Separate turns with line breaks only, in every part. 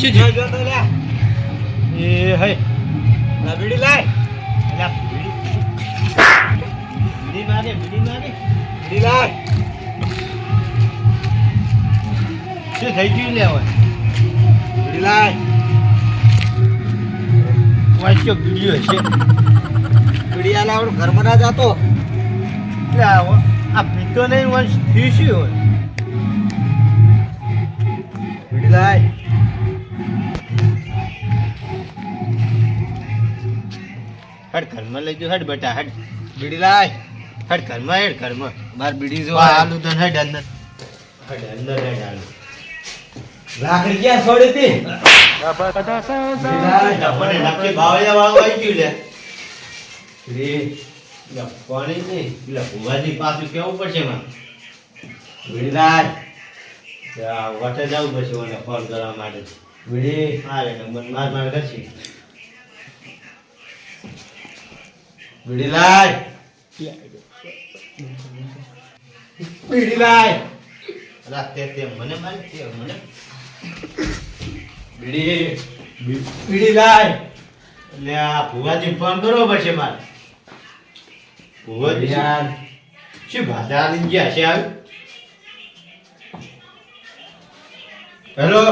શું થયું
જો તો લ્યા
એ હે.
લા બીડી લાય.
અલ્યા બીડી. બીડી મારે બીડી મારે.
બીડી લાય.
શું થઈ ગયું લે હવે?
બીડી લાય.
વાંચ્યો બીડીઓ છે
બીડી ઘરમાં ના જાતો.
આ પીતો નહીં વંશ થયું શું હોય?
લાય.
હડ ઘરમાં લઈ જો હડ બેટા હડ.
બીડી લાય.
હડ ઘરમાં હેડ ઘરમાં.
બાર બીડી જો
આલુ તો હેડ અંદર. હડ અંદર હેડ આલુ.
લાકડી ક્યાં છોડી હતી?
મને નક્કી બાવળિયા વાળું આવી ગયું લે. રે લે નહીં પેલા ભુવાજી પાછું કેવું પડશે માં
બીડી લાય.
વટે જવું પડશે મને ફોન કરવા માટે.
બીડી.
હા રે નંબર માર માર કરશે.
બીડી લાય બીડી લાય
અલા તે તે મને મારી તે મને
બીડી બીડી લાય
એટલે આ ભુવાજી ફોન કરવો પડશે મારે ભુવાજી
યાર
શું ભાષા લઈ ગયા છે આવ્યું હેલો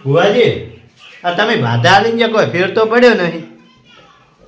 ભુવાજી આ તમે ભાધા ગયા કોઈ ફેર તો પડ્યો નહીં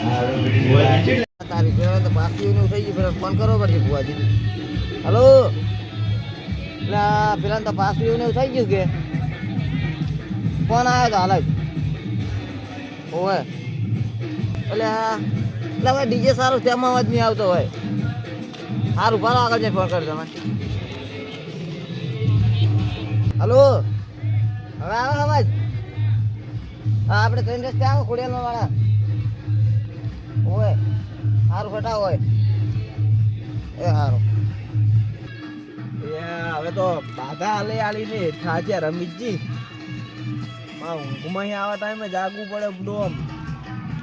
તારી પેલા તો ફોન કરવો પડશે હલો પેલા પેલા તો એવું થઈ ગયું કે ફોન આવ્યો તો હાલ ઓવે એટલે એટલે હવે ડીજે સારું તેમાં અવાજ નહીં આવતો હોય સારું ભારો આગળ જઈને ફોન કરો તમે હલો હવે આવે અવાજ હા આપણે ત્રણ રસ્તે આવો ખોડિયાલમાં વાળા સારું ફટા હોય. એ સારું હવે તો બાધા હાલે આલી ને ખાજે રમીતજી. માં ઊંઘમાં આવા ટાઈમે જાગવું પડે બધું આમ.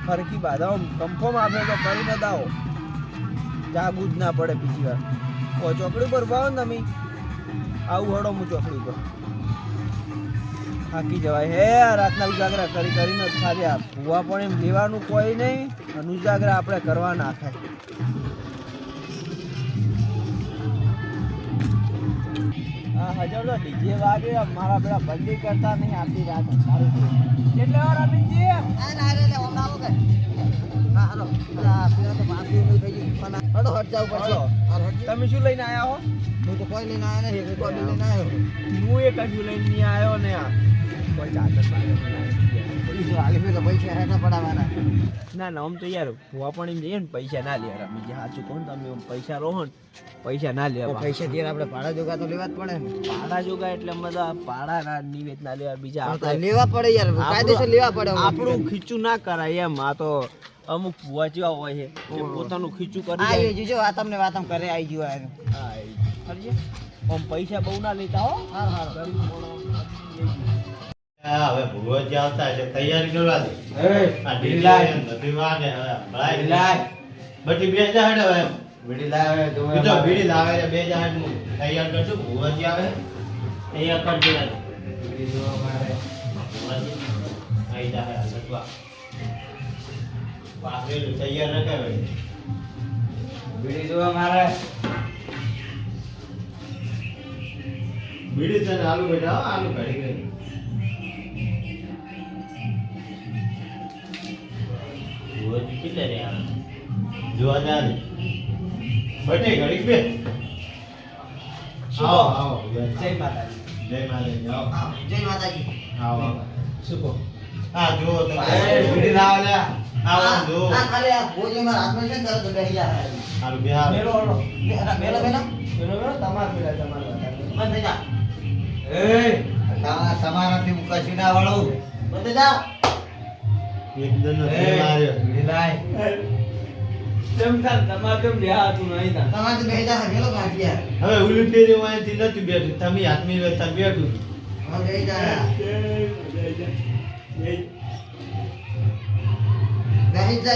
ફરકી બાધા. કન્ફર્મ આપે તો કરી ન દાવો. જાગવું જ ના પડે બીજી વાર. ચોકડી પર ભાવ ને તમે. આવું હડો હું ચોકડી પર થાકી જવાય. હે રાતના ઉજાગરા કરી કરીને જ ખાલી આ ભૂવા પણ એમ લેવાનું કોઈ નહીં અને ઉજાગરા આપણે કરવા ના થાય. હા હજાર ડીજે વાગે મારા પેલા બંદી કરતા નહીં આખી રાત સારું કેટલે વાર અમિતજી આ ના રે લે ઓમ આવો કે. હા હાલો. પેલા પેલા તો બાકી નું થઈ ગયું. પણ હડો હટ જાવ પડશે તમે શું લઈને આયા હો? હું તો કોઈ લઈને આયા નહીં કોઈ લઈને હું એક હજુ લઈને આવ્યો ને આ. ના ના આમ તો યાર ભૂવા પણ એમ જઈએ ને પૈસા ના લે બીજા સાચું કોણ તમે પૈસા રહો ને પૈસા ના લેવા. પૈસા દે આપણે ભાડા જોગા તો લેવા જ પડે ને. ભાડા જોગા એટલે બધા ભાડા ના નિવેદ ના લેવા બીજા લેવા પડે યાર કાયદેસર લેવા પડે આપણું ખીચું ના કરાય એમ આ તો અમુક ભૂવા જેવા હોય છે પોતાનું ખીચું કરી આવી જજો આ તમને વાત કરે આવી ગયો હા ફરજે આમ પૈસા બહુ ના લેતા હો. હાર
હા હવે ભુવાજી આવતા છે તૈયારી કરવા દે. આ નથી હવે ભલાય
બીડી લાય.
બધી બે જા હેડે હવે
બીડી લાવે તો
બીજો બીડી લાવે છે બે જા હું તૈયાર કરશું ભુવાજી આવે તૈયાર કરજો ને
બીડી મારે.
જા તૈયાર ન કરે
બીડી જોવા મારે.
બીડી તને આલુ બેટા આલુ કાઢી ગઈ. કેટલે રે આવે જોવા જા ને. બટે ઘડી બે આવો આવો.
જય માતાજી.
જય માતાજી આવો.
જય માતાજી.
આવો.
શું કહો?
હા જુઓ તમે.
બીડી લાવો લે
આવો જુઓ.
આ ખાલી આ ભોજન મારા હાથમાં છે ને તરત બેસી જાય
હારું બિહાર
મેલો મેલો મેલો મેલો. મેલો મેલો. તમાર મેલા તમાર બંધ જા. એ
તમારાથી હું કશું ના વળું. બધે જાઓ
એકદમ માર્યો.
તમારે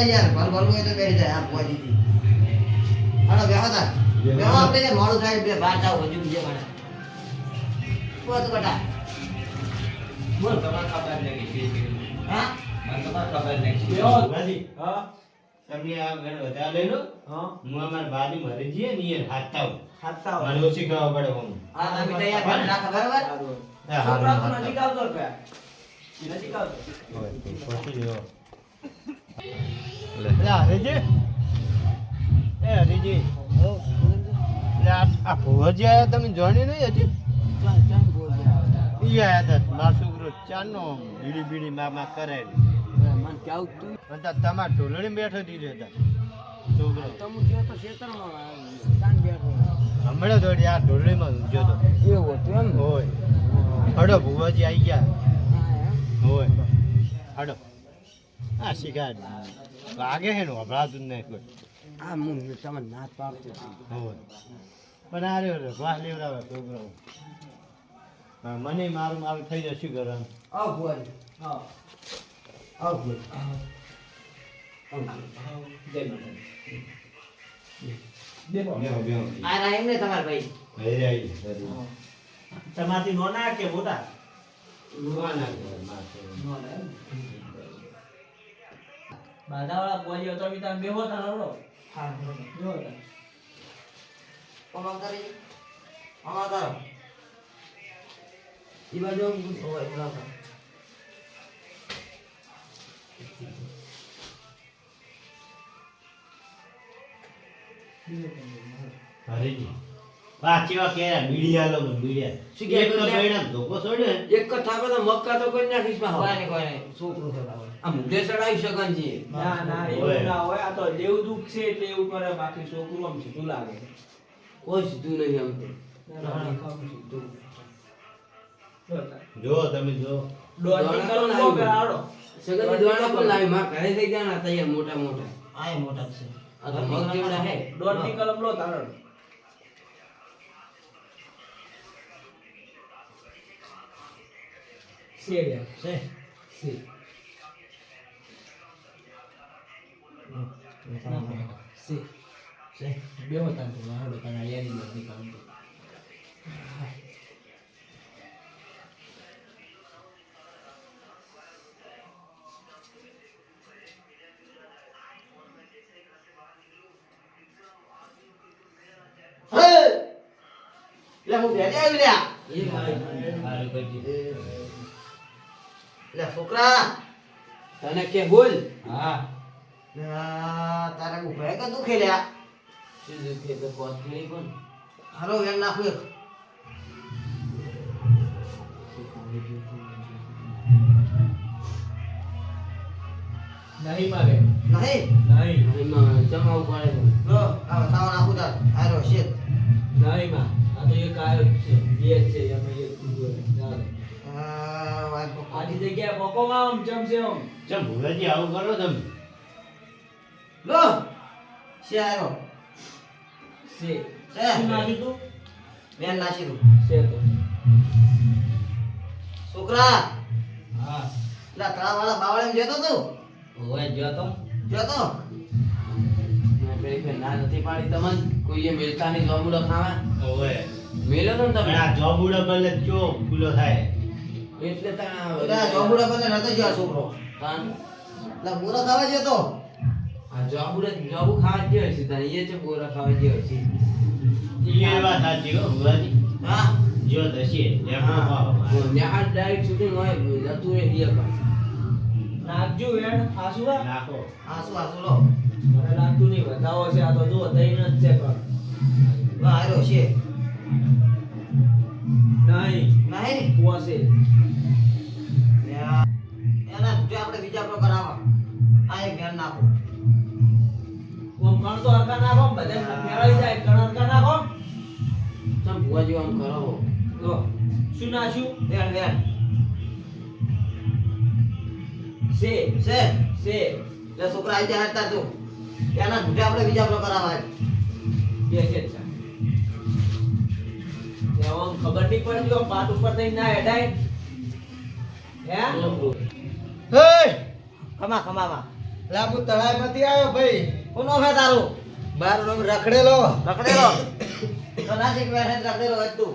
યાર. ભર ભરવું તો બેસી જા, આ. હાલો, બેહો તાર. બેહો આપણે મોડું થાય મને. પહોંચ બેટા. બોલ.
બેહો.
ભાજી,
હા
તમે આ ઘર વધારે લઈ લો.
હું.
અમારા બાની મરી જઈએ ને ઈ હાથતા
હાથતા
મને ઓછી ખાવા પડે હું.
હા, તમે તૈયાર કરી બરાબર?
સારું.
હા,
છોકરા તો
હારું,
નજીક આવતો જ નજીક આવતો.
પછી જો લે હરીજી. એ હરીજી. લે આ આ આયા તમે જોણી નહીં હજી? ઈ આયા હતા મારો છોકરો ચારનો બીડી બીડી મામા કરે
કેવું તું
તમાર ઢોલણી બેઠો દીધો છોકરો.
તમે જો તો ખેતરમાં બેઠો
હમણાં થોડી આ ઢોલણીમાં ઊંઝ્યો તો.
એવું હતું એમ?
હોય. હડો ભુવાજી આવી ગયા.
હા,
હોય. હડો. આ શિકાર. વાગે છે ને વભળાતું જ નહીં કોઈ.
આ હું તમને ના પાડતો
હોય. પણ આ રહ્યો વાહ લેવડાવે છોકરો મને મારું મારું થઈ જશે કરવાનું
આવ ભુવાજી.
હા
આવ ભુવાજી.
જય
બેહો.
આ એમ ને તમારા ભાઈ
આવી, હરી.
તમારથી નોના કે મોટા
ના, ના, ના, ના.
બાધાવાળા બોલ્યો તો બી તમે બેહો તા નવરો હા બેહો તા
કોણ કરી આમાં તારો ઈ બાજુ બોલાવ તારો.
હરીજી. વાહ, કેવા કેરા, બીડિયા લો, બીડિયા.
શું કહે
એક તો
એટલે?
ધોકો છોડ્યો
એક જ થાપે તો મક્કા તો કોઈ નાખીશમાં
કોઈ નહીં, કોઈ નહીં. છોકરું છે
આ મુઢે ચડાવી શકન છે ના ના એવું ના હોય આ તો દેવ દુઃખ છે એટલે એવું કરે બાકી છોકરું આમ સીધું લાગે
કોઈ સીધું નહીં આમ તો.
જો
તમે જો
લો
લાવી.
પેલા હાલો.
સગનની દોણા પણ લાવી માં ઘરે થઈ ગયા ને તૈયાર મોટા મોટા
આ એ મોટા છે
આ તો મગ જેવડા હે
દોડની કલમ લો તારો છે
છે
છે છે
છે
બેહો તાન તો હાલો તાન આ યારી દોડની કલમ તો
લે છોકરા.
તને કે બોલ.
હા.
તારા ઉભે કે દુખે લ્યા
શું દુખે તો
હારો વેણ નાખું એક.
નહીં મારે
નહીં?
નહીં.
એમાં જમાવું પડે
લો આ બતાવો નાખું તાર. હારો છે
નહીં માં આ તો એક આયો છે બે છે એમાં એક ઊંધો ચાલે.
આ વાત તો
આજી જગ્યાએ પોકો માં આમ ચમશે આમ.
ચમ ભુવાજી આવું કરો તમે.
લો! છે આવ્યો
છે
છે.
શું નાખ્યું તું?
વેણ નાખી દઉં
છે તો
છોકરા
હા.
લે તળાવ વાળા બાવળે જતો તું?
તો
જતો.
મેં ના નથી પાડી તમને. કોઈએ મેલતા નહીં ઉડા ખાવા?
ઓવે.
મેલો તો ને તમે?
આ જોબ ઉડે બદલે ચો ખુલ્લો થાય.
એટલે
બધા જોબુડા બલે નતો જો છોકરો.
તાન
લા બોરો ખાવા જતો
આ જોબુડે જોબુ ખાવા જે હોય છે તા એ છે બોરા ખાવા જે હોય છે
એ વાત સાચી હો ભુવાજી.
હા.
જો દશે લેખો પાવો
ન્યાહ ડાયરેક્ટ શૂટિંગ હોય જતું એ પણ
નાખજો વેણ આસુરા
રાખો
આસુ આસુ લો
મને લાગતું નહીં વધાવો છે આ તો જો જ છે પણ.
હારો છે.
નહીં.
નહીં કુવા છે. એના જો આપણે બીજા પ્રકાર આવા. આ એક વેણ નાખો.
કોમ કણ તો અરકા નાખો બધે ફેરાઈ જાય કણ અરકા નાખો.
ચમ ભુવા જેવું આમ કરો
તો શું નાશું
વેણ વેણ
સે સે
લે છોકરા આવી જાય હટતા તું ત્યાંના ઢૂંઢે આપણે બીજા આપણે કરાવવા
બે છે ચાલ. તે ખબર નહીં પડે જો પાટ ઉપર થઈને ના હેડાય. હે?
હે!
ખમા ખમામાં.
લાંબુ તળાવમાંથી આવ્યો ભાઈ.
કોનો છે તારો
મારું નામ રખડેલો.
રખડેલો? તો રખડેલો તું.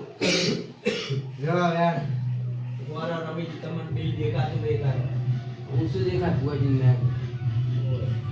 જો વેણ
મારા રમી તમને બિલ દેખાતું દેખાય.
હું શું દેખાતું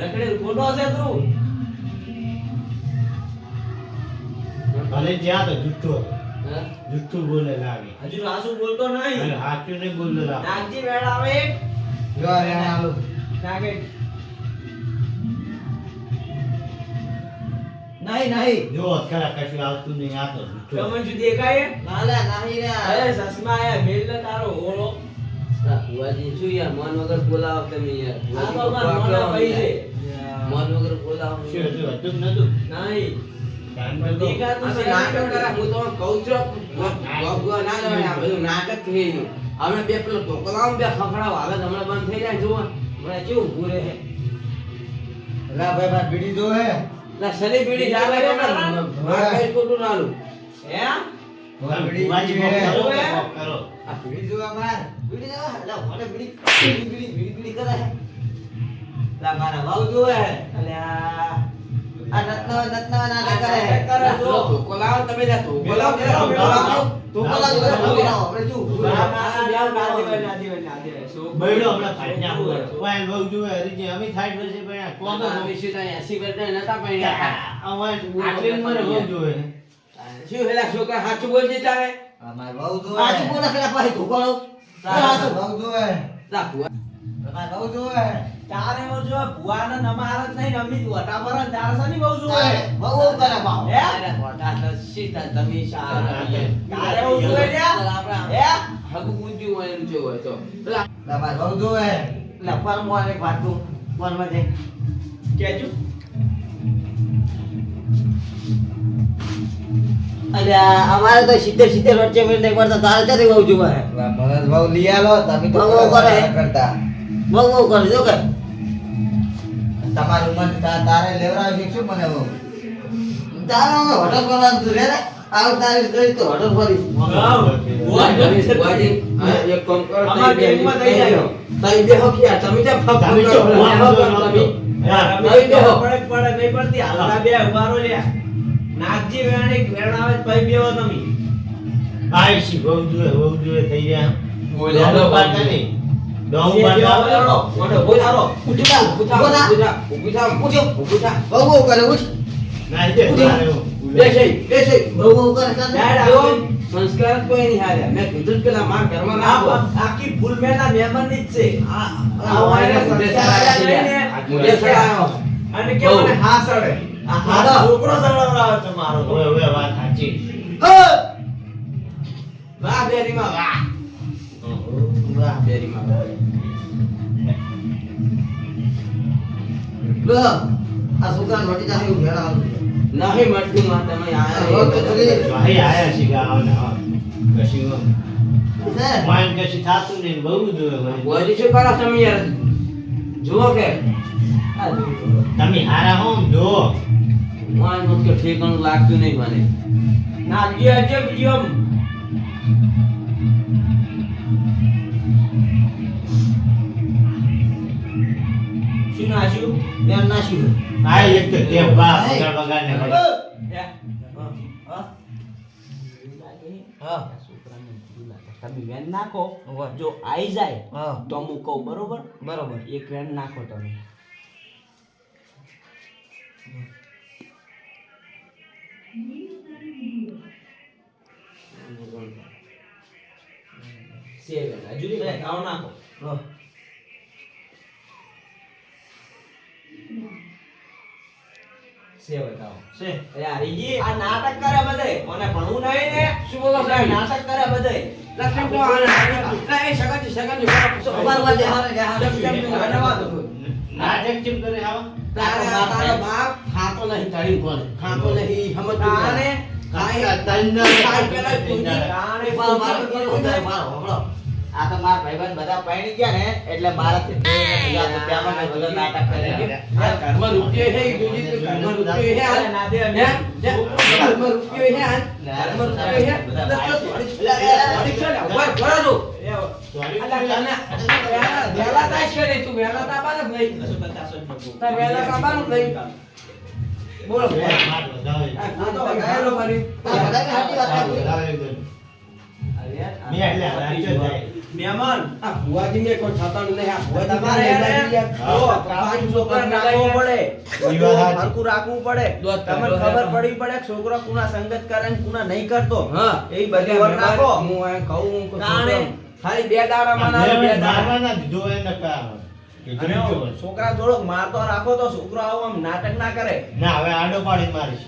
રખડે
ખોટો છે
તું?
ભલે જ્યાં તો જુઠ્ઠો. જુઠ્ઠું બોલે લાગે.
હજુ સાસુ બોલતો નહીં.
સાચું નહીં બોલતો લાગે
નાગજી વેળ આવે.
જો આલું
નાગે
નહીં નહીં.
જો ખરા કશું આવતું નહીં આ તો જુઠ્ઠો.
તમને દેખાય?
ના લે નહીં રે.
અરે સસમા આયા મેલ તારો ઓળો.
ભુવાજી શું યાર મન વગર બોલાવ તમે યાર?
આ તો મોના ભાઈ છે
મન વગર બોલાવો
શું હતું? હતું નતું
નહીં.
હું અમે બે પેલો ઢોકળાઓ બે ખખડાવો હાલત હમણાં બંધ થઈ જાય જુઓ.
હમણાં કેવું ઊભું રહે.
એલા ભાઈ મારે બીડી જો હે.
ના શરીર બીડી જાવે તો માર કઈ ખોટું ના
હે?
ભુવાજી
જો હે.
કરો
આ
બીડી જોવા માર. બીડી જોવા? એટલે મને બીડી બીડી બીડી બીડી બીડી કરે. લા મારા વાવ જોવે અલ્યા આ રત્ન રત્ન ના કરે
કરે જો.
પેલો ધોકો લાવો તમે જા ધોકો લાવો
પેલો, પેલો,
ધોકો લાવો.
તું બોલા જોવે આપણે જો
ના, ના, ના, ના, ના દેવાય, ના દેવાય, ના
હમણાં ફાટના ઉપર વાય બહુ જોવે હરીજી અમે થાય વર્ષે પણ કોણ
તો અમે શું થાય, 80 વર્ષના નતા પણ
અમારે આટલી ઉંમરે બહુ જોવે
શું હેલા છોકરા સાચું બોલજે તારે
અમાર મારા વાવ જોવે પાછું બોલે પેલા પાછી ધોકાળો પાછું વાવ જોવે
લા
જોવે
તારે ભુવાને નમાર જ નહીં તારે બહુ જોવે
તારે વાવ વાવ કરે ભાવ
હે?
તારા તો સીધા તમે સારા
તારે એવું જોવે લ્યા? હે?
હગું ઊંચું હોય એમ જોવે તો. પેલા
લા જોવે લા પર એક વાત તું મોરમાં જઈ.
કેજો.
અમારે તો સિત્તેર સિત્તેર વચ્ચે એક વાર પડતા તારે ક્યાંથી બહુ જોવે
ભાવ લઈ આલો તમે તો
બહુ બહુ કરે.
કરતા.
બહુ બહુ કરે જો કે.
તમારું મન તારે લેવડાવે છે શું મને બહુ?
તારે અમે હોટલ કરવાનું તું રે આવ તારી કરી તો હોટલ
ભુવાજી, એક કામ કરો,
અમારા
તમે બે
બેંકમાં થઈ જાય.
તમે ફક
જો જો
તમે.
હા.
રમેશ તો પડે પડે નહીં પડતી. હાલતા બે ઉભારો લ્યા. નાગજી વેણી વેણ આવે તો ભાઈ બેવો તમે
બહુ જોવે બહુ જોવે થઈ ગયા
બોલ્યા તો
નહીં.
સંસ્કાર કોઈ નહીં હાલ્યા. મેં કીધું પેલા મારા ઘરમાં ના
આ
આવો.
આખી ફૂલ મેના જ છે. અને કે હા સડે આ છોકરો સડાવડાવે છે મારો તો.
હવે હવે વાત સાચી
વાહ, બેરી માં વાહ, બેરીમાં, વાહ.
લો આ છોકરા રોટી ચાહે આવું
નહીં મળતું માં તમે આયા
તો.
ભાઈ આયા છે કે આવો ને. કશું
છે
માન કશું થાતું નહીં બહુ જોવે.
ભુવાજી શું કરો તમે યાર જુઓ કે
આ.
તમે હારા હો ને જો
માન મત કે ઠેકાણું લાગતું નહીં મને
નાગજી આજે બીજો આમ. આશ્યુ નાશ્યું?
નાશ્યુ
આ એક તો તે બા બગાડ બગાડ ને
હા. તમે વેન નાખો જો આવી જાય
હા.
તો હું કહું બરોબર?
બરોબર.
એક વેન નાખો તમે.
સેવ હજુ
આવો નાખો.
બતાવો
હરીજી આ નાટક કરે બધે. મને ભણવું નહીં ને.
શું બોલો
આ નાટક કરે બધે.
લક્ષણ તો આ ના એ
વાજે હારે કે હારે.
નાટક કેમ કરે આવા?
તારા તારા બાપ ખાતો નહીં તળી કોણ ખાતો નહીં
તારે
કાંઈ
તંદર
કાંઈ પેલા પૂંજી
કાણે
મારો.
આ તો મારા ભાઈબંધ બધા પૈણી ગયા ને એટલે મારાથી નાટક કરે
ઘરમાં રૂપિયો છે ઘરમાં રૂપિયો? ઘરમાં રૂપિયો ઘરમાં રૂપિયો. બોલો. મારી.
આ ભુવાજી.
મહેમાન
ભુવાજીને કોઈ થતાનું નહીં. આ ભુવાજી
તમારે
તમે
એને જો, રાખવો પડે.
એ.
હરખું રાખવું પડે. તમને ખબર
પડવી
પડે છોકરો કુના સંગત કરે ને કુના નહીં કરતો. એ બધી વાર રાખો.
હું એમ કહું હું ખાલી બે દાડા માં બે દાડા.
અને છોકરા થોડોક મારતો રાખો તો છોકરો આવું આમ નાટક ના કરે.
ના હવે આડો પાડી મારીશ.